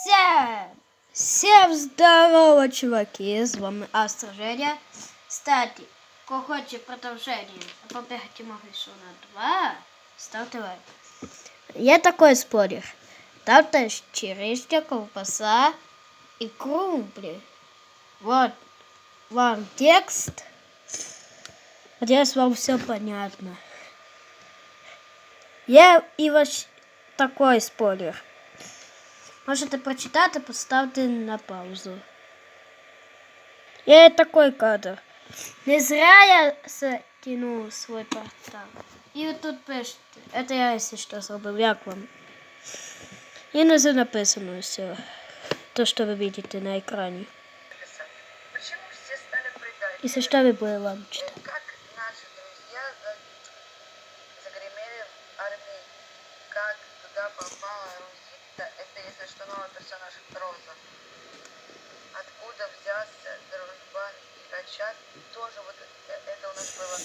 Всем, всем здорово, чуваки, з вами Астра Женя. Кстати, кто хочет продолжение, а побегать Магису на 2, ставьте лайк. Є такой спойлер. Там теж черешня, ковбаса и крумпли. Вот вам текст. Надеюсь, вам все понятно. Є і ваш такой спойлер. Можете прочитати, поставте на паузу. Є такой кадр. Не зря я закинул свой портал. І от тут пишете. Это я, если что, зробив. Як вам? І внизу написано все. То, что вы видите на экране. писать. Почему все стали предать? Если что, вы будете вам читать. Как наши друзья за- загремели в армии, как туда попала Рузита, это если что, это все наша проза. Откуда взялся дружбан и Качат, тоже вот это, это у нас было,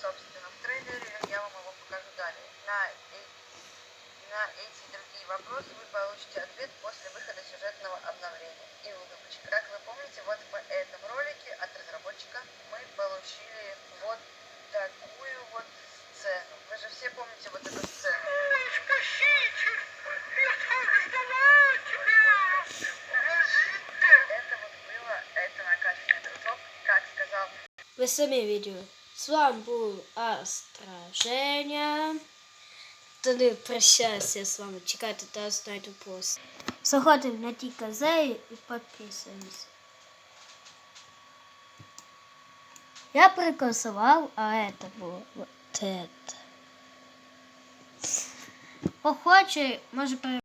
собственно, в трейлере, я вам его покажу далее. На, э- на эти и другие вопросы вы получите ответ после выхода сюжетного обновления. И улыбочек. Как вы помните, вот в этом ролике от разработчика мы получили вот такую вот сцену. Вы же все помните вот эту сцену. Это вот было, это накачанный дружок, как сказал Ви самі відео. З вами був Астра Женя. Тоді прощаюся я з вами. Чекайте, та знайду пост. Заходимо на ті казеї і підписуємося. Я прикосував, а это було вот это. Охоче, може пере...